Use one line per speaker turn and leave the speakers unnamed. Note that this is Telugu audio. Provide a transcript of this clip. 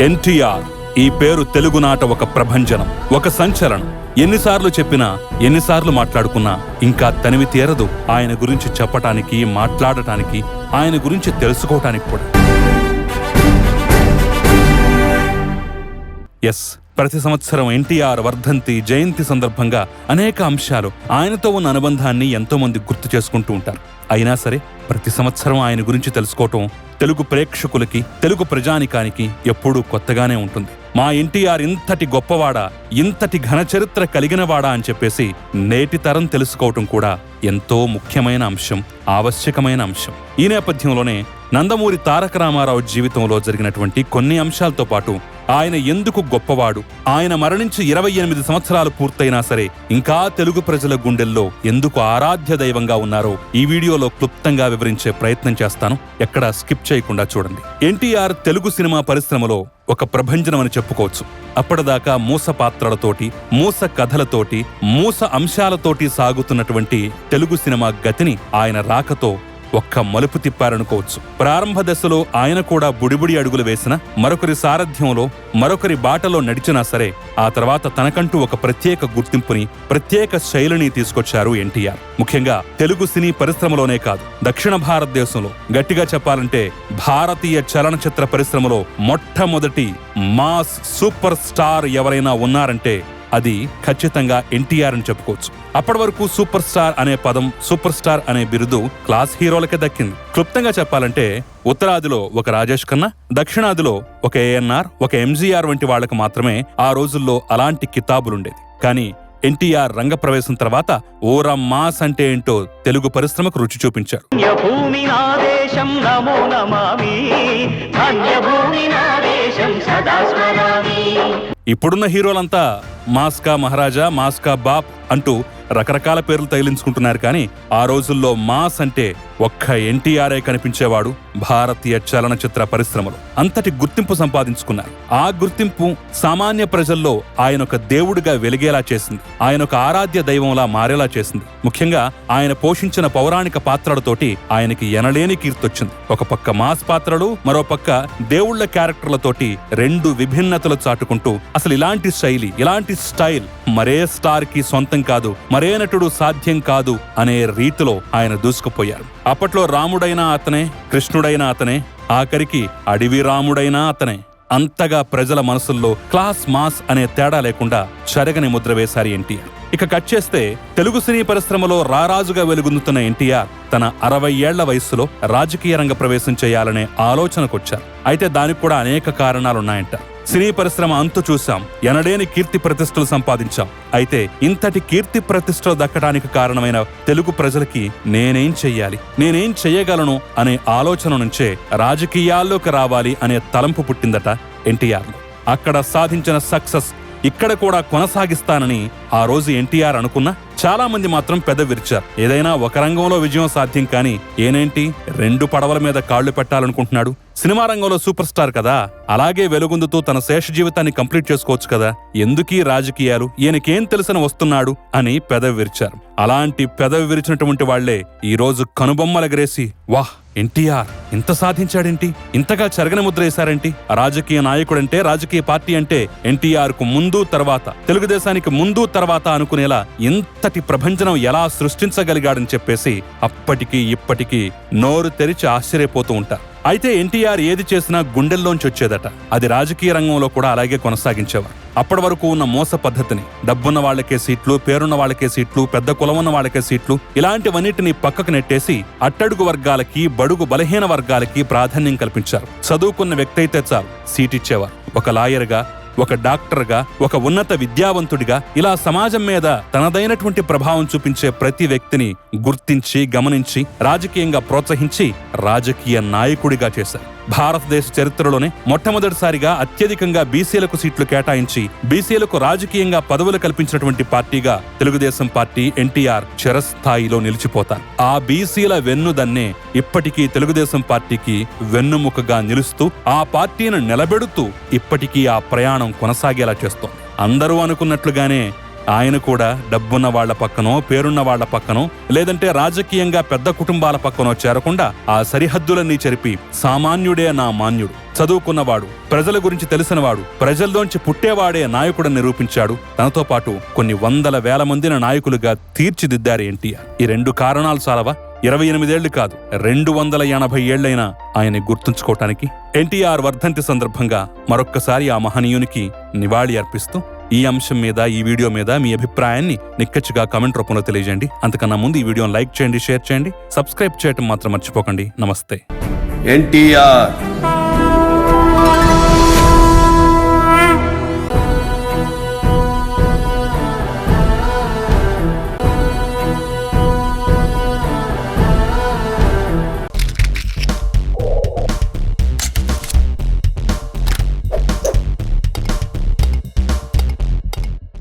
ఎన్టీఆర్ ఈ పేరు తెలుగునాట ఒక ప్రభంజనం ఒక సంచలనం. ఎన్నిసార్లు చెప్పినా ఎన్నిసార్లు మాట్లాడుకున్నా ఇంకా తనివి తీరదు. ఆయన గురించి చెప్పటానికి మాట్లాడటానికి ఆయన గురించి తెలుసుకోవటానికి కూడా. ఎస్. ప్రతి సంవత్సరం ఎన్టీఆర్ వర్ధంతి జయంతి సందర్భంగా అనేక అంశాలు ఆయనతో ఉన్న అనుబంధాన్ని ఎంతో మంది గుర్తు చేసుకుంటూ ఉంటారు. అయినా సరే ప్రతి సంవత్సరం ఆయన గురించి తెలుసుకోవటం తెలుగు ప్రేక్షకులకి తెలుగు ప్రజానికానికి ఎప్పుడూ కొత్తగానే ఉంటుంది. మా ఎన్టీఆర్ ఇంతటి గొప్పవాడా ఇంతటి ఘన చరిత్ర కలిగినవాడా అని చెప్పేసి నేటి తరం తెలుసుకోవటం కూడా ఎంతో ముఖ్యమైన అంశం ఆవశ్యకమైన అంశం. ఈ నేపథ్యంలోనే నందమూరి తారక రామారావు జీవితంలో జరిగినటువంటి కొన్ని అంశాలతో పాటు ఆయన ఎందుకు గొప్పవాడు? ఆయన మరణించి ఇరవై ఎనిమిది సంవత్సరాలు పూర్తయినా సరే ఇంకా తెలుగు ప్రజల గుండెల్లో ఎందుకు ఆరాధ్య దైవంగా ఉన్నారో ఈ వీడియోలో క్లుప్తంగా వివరించే ప్రయత్నం చేస్తాను. ఎక్కడా స్కిప్ చేయకుండా చూడండి. ఎన్టీఆర్ తెలుగు సినిమా పరిశ్రమలో ఒక ప్రభంజనం అని చెప్పుకోవచ్చు. అప్పటిదాకా మూస పాత్రలతోటి మూస కథలతోటి మూస అంశాలతోటి సాగుతున్నటువంటి తెలుగు సినిమా గతిని ఆయన రాకతో ఒక్క మలుపు తిప్పారనుకోవచ్చు. ప్రారంభ దశలో ఆయన కూడా బుడిబుడి అడుగులు వేసిన మరొకరి సారథ్యంలో మరొకరి బాటలో నడిచినా సరే ఆ తర్వాత తనకంటూ ఒక ప్రత్యేక గుర్తింపుని ప్రత్యేక శైలిని తీసుకొచ్చారు ఎన్టీఆర్. ముఖ్యంగా తెలుగు సినీ పరిశ్రమలోనే కాదు దక్షిణ భారతదేశంలో. గట్టిగా చెప్పాలంటే భారతీయ చలనచిత్ర పరిశ్రమలో మొట్టమొదటి మాస్ సూపర్ స్టార్ ఎవరైనా ఉన్నారంటే అది ఖచ్చితంగా ఎన్టీఆర్ అని చెప్పుకోవచ్చు. అప్పటి వరకు సూపర్ స్టార్ అనే పదం సూపర్ స్టార్ అనే బిరుదు క్లాస్ హీరోలకే దక్కింది. క్లుప్తంగా చెప్పాలంటే ఉత్తరాదిలో ఒక రాజేష్ ఖన్నా దక్షిణాదిలో ఒక ఏఎన్ఆర్ ఒక ఎంజీఆర్ వంటి వాళ్ళకు మాత్రమే ఆ రోజుల్లో అలాంటి కితాబులుండేది. కానీ ఎన్టీఆర్ రంగప్రవేశం తర్వాత ఓరా మాస్ అంటే ఏంటో తెలుగు పరిశ్రమకు రుచి చూపించారు.
భూమి నాదేశం నమో నమామి. భూమి నా
ఇప్పుడున్న హీరోలంతా మాస్కా మహారాజా మాస్కా బాప్ అంటూ రకరకాల పేర్లు తగిలించుకుంటున్నారు కానీ ఆ రోజుల్లో మాస్ అంటే ఒక్క ఎన్టీఆర్ఏ కనిపించేవాడు భారతీయ చలనచిత్ర పరిశ్రమలో. అంతటి గుర్తింపు సంపాదించుకున్నారు. ఆ గుర్తింపు సామాన్య ప్రజల్లో ఆయన ఒక దేవుడిగా వెలిగేలా చేసింది. ఆయన ఒక ఆరాధ్య దైవంలా మారేలా చేసింది. ముఖ్యంగా ఆయన పోషించిన పౌరాణిక పాత్రలతోటి ఆయనకి ఎనలేని కీర్తొచ్చింది. ఒక పక్క మాస్ పాత్రలు మరో పక్క దేవుళ్ళ క్యారెక్టర్లతోటి రెండు విభిన్నతలు చాటుకుంటూ అసలు ఇలాంటి శైలి ఇలాంటి స్టైల్ మరే స్టార్కి సొంతం కాదు. మరే నటుడు సాధ్యం కాదు అనే రీతిలో ఆయన దూసుకుపోయారు. అప్పట్లో రాముడైనా అతనే కృష్ణుడైనా అతనే ఆఖరికి అడవి రాముడైనా అతనే. అంతగా ప్రజల మనసుల్లో క్లాస్ మాస్ అనే తేడా లేకుండా చెరగని ముద్ర వేశారు ఎన్టీఆర్. ఇక కట్ చేస్తే తెలుగు సినీ పరిశ్రమలో రారాజుగా వెలుగొందుతున్న ఎన్టీఆర్ తన అరవై ఏళ్ళ వయస్సులో రాజకీయ రంగ ప్రవేశం చేయాలనే ఆలోచనకొచ్చారు. అయితే దానికి కూడా అనేక కారణాలున్నాయంట. సినీ పరిశ్రమ అంతు చూశాం. ఎనడేని కీర్తి ప్రతిష్టలు సంపాదించాం. అయితే ఇంతటి కీర్తి ప్రతిష్టలు దక్కడానికి కారణమైన తెలుగు ప్రజలకి నేనేం చెయ్యాలి? నేనేం చెయ్యగలను అనే ఆలోచన నుంచే రాజకీయాల్లోకి రావాలి అనే తలంపు పుట్టిందట ఎన్టీఆర్. అక్కడ సాధించిన సక్సెస్ ఇక్కడ కూడా కొనసాగిస్తానని ఆ రోజు ఎన్టీఆర్ అనుకున్నా. చాలా మంది మాత్రం పెద్ద విరిచారు. ఏదైనా ఒక రంగంలో విజయం సాధ్యం కానీ ఏనేంటి? రెండు పడవల మీద కాళ్ళు పెట్టాలనుకుంటున్నాడు. సినిమా రంగంలో సూపర్ స్టార్ కదా. అలాగే వెలుగొందుతూ తన శేష జీవితాన్ని కంప్లీట్ చేసుకోవచ్చు కదా. ఎందుకీ రాజకీయాలు? ఈయనకేం తెలిసిన వస్తున్నాడు అని పెదవి విరిచారు. అలాంటి పెదవి విరిచినటువంటి వాళ్ళే ఈ రోజు కనుబొమ్మలెగరేసి వాహ్! ఎన్టీఆర్ ఇంత సాధించాడేంటి? ఇంతగా చెరగని ముద్ర వేశారేంటి? రాజకీయ నాయకుడంటే రాజకీయ పార్టీ అంటే ఎన్టీఆర్కు ముందు తర్వాత తెలుగుదేశానికి ముందు తర్వాత అనుకునేలా ఇంతటి ప్రభంజనం ఎలా సృష్టించగలిగాడని చెప్పేసి అప్పటికీ ఇప్పటికీ నోరు తెరిచి ఆశ్చర్యపోతూ ఉంటారు అయితే ఎన్టీఆర్ ఏది చేసినా గుండెల్లోంచి వచ్చేదట. అది రాజకీయ రంగంలో కూడా అలాగే కొనసాగించేవారు అప్పటి వరకు ఉన్న మోస పద్ధతిని డబ్బున్న వాళ్ళకే సీట్లు పేరున్న వాళ్ళకే సీట్లు పెద్ద కులం ఉన్న వాళ్ళకే సీట్లు ఇలాంటివన్నిటిని పక్కకు నెట్టేసి అట్టడుగు వర్గాలకి బడుగు బలహీన వర్గాలకి ప్రాధాన్యం కల్పించారు. చదువుకున్న వ్యక్తి అయితే చాలు సీట్ ఇచ్చేవారు ఒక లాయర్గా ఒక డాక్టర్గా ఒక ఉన్నత విద్యావంతుడిగా ఇలా సమాజం మీద తనదైనటువంటి ప్రభావం చూపించే ప్రతి వ్యక్తిని గుర్తించి గమనించి రాజకీయంగా ప్రోత్సహించి రాజకీయ నాయకుడిగా చేశారు. భారతదేశ చరిత్రలోనే మొట్టమొదటిసారిగా అత్యధికంగా బీసీలకు సీట్లు కేటాయించి బీసీలకు రాజకీయంగా పదవులు కల్పించినటువంటి పార్టీగా తెలుగుదేశం పార్టీ ఎన్టీఆర్ చిరస్థాయిలో నిలిచిపోతారు. ఆ బీసీల వెన్నుదన్నే ఇప్పటికీ తెలుగుదేశం పార్టీకి వెన్నుముకగా నిలుస్తూ ఆ పార్టీని నిలబెడుతూ ఇప్పటికీ ఆ ప్రయాణం కొనసాగేలా చేస్తోంది. అందరూ అనుకున్నట్లుగానే ఆయన కూడా డబ్బున్న వాళ్ళ పక్కనో పేరున్న వాళ్ళ పక్కనో లేదంటే రాజకీయంగా పెద్ద కుటుంబాల పక్కనో చేరకుండా ఆ సరిహద్దులన్నీ చెరిపి సామాన్యుడే నా మాన్యుడు. చదువుకున్నవాడు ప్రజల గురించి తెలిసినవాడు ప్రజల్లోంచి పుట్టేవాడే నాయకుడని నిరూపించాడు. తనతో పాటు కొన్ని వందల వేల మందిని నాయకులుగా తీర్చిదిద్దారు ఎన్టీఆర్. ఈ రెండు కారణాలు చాలవా? ఇరవై ఎనిమిదేళ్ళు కాదు రెండు వందల ఎనభై ఏళ్ళైనా ఆయన్ని గుర్తుంచుకోవటానికి ఎన్టీఆర్ వర్ధంతి సందర్భంగా మరొక్కసారి ఆ మహనీయునికి నివాళి అర్పిస్తూ ఈ అంశం మీద ఈ వీడియో మీద మీ అభిప్రాయాన్ని నిక్కచ్చిగా కామెంట్ రూపంలో తెలియజేయండి. అంతకన్నా ముందు ఈ వీడియోని లైక్ చేయండి షేర్ చేయండి. సబ్స్క్రైబ్ చేయటం మాత్రం మర్చిపోకండి. నమస్తే.
ఎన్టీఆర్